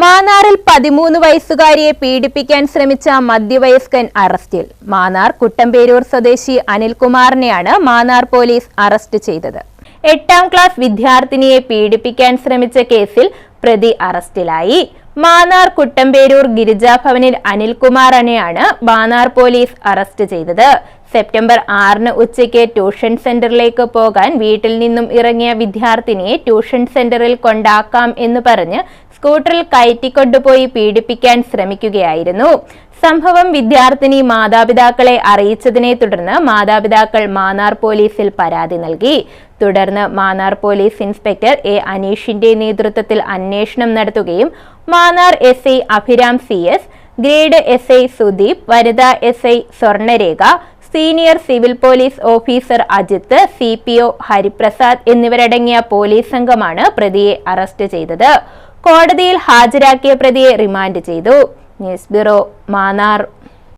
മാന്നാറിൽ പതിമൂന്ന് വയസ്സുകാരിയെ പീഡിപ്പിക്കാൻ ശ്രമിച്ച മധ്യവയസ്കൻ അറസ്റ്റിൽ. മാനാർ കുട്ടമ്പേരൂർ സ്വദേശി അനിൽകുമാറിനെയാണ് മാനാർ പോലീസ് അറസ്റ്റ് ചെയ്തത്. എട്ടാം ക്ലാസ് വിദ്യാർത്ഥിനിയെ പീഡിപ്പിക്കാൻ ശ്രമിച്ച കേസിൽ പ്രതി അറസ്റ്റിലായി. മാനാർ കുട്ടമ്പേരൂർ ഗിരിജാഭവനിൽ അനിൽകുമാറിനെയാണ് മാനാർ പോലീസ് അറസ്റ്റ് ചെയ്തത്. സെപ്റ്റംബർ ആറിന് ഉച്ചയ്ക്ക് ട്യൂഷൻ സെന്ററിലേക്ക് പോകാൻ വീട്ടിൽ നിന്നും ഇറങ്ങിയ വിദ്യാർത്ഥിനിയെ ട്യൂഷൻ സെന്ററിൽ കൊണ്ടാക്കാം എന്ന് പറഞ്ഞ് സ്കൂട്ടറിൽ കയറ്റിക്കൊണ്ടുപോയി പീഡിപ്പിക്കാൻ ശ്രമിക്കുകയായിരുന്നു. സംഭവം വിദ്യാർത്ഥിനി മാതാപിതാക്കളെ അറിയിച്ചതിനെ തുടർന്ന് മാതാപിതാക്കൾ മാന്നാർ പോലീസിൽ പരാതി നൽകി. തുടർന്ന് മാന്നാർ പോലീസ് ഇൻസ്പെക്ടർ എ അനീഷിന്റെ നേതൃത്വത്തിൽ അന്വേഷണം നടത്തുകയും Mannar S I Abhiram C S grade S I Sudeep വനിതാ S I Swarnarekha senior civil police officer Ajith C P O Hariprasad എന്നിവരടങ്ങിയ പോലീസ് സംഘമാണ് പ്രതിയെ അറസ്റ്റ് ചെയ്തത്. കോടതിയിൽ ഹാജരാക്കിയ പ്രതിയെ റിമാൻഡ് ചെയ്തു. News bureau Mannar.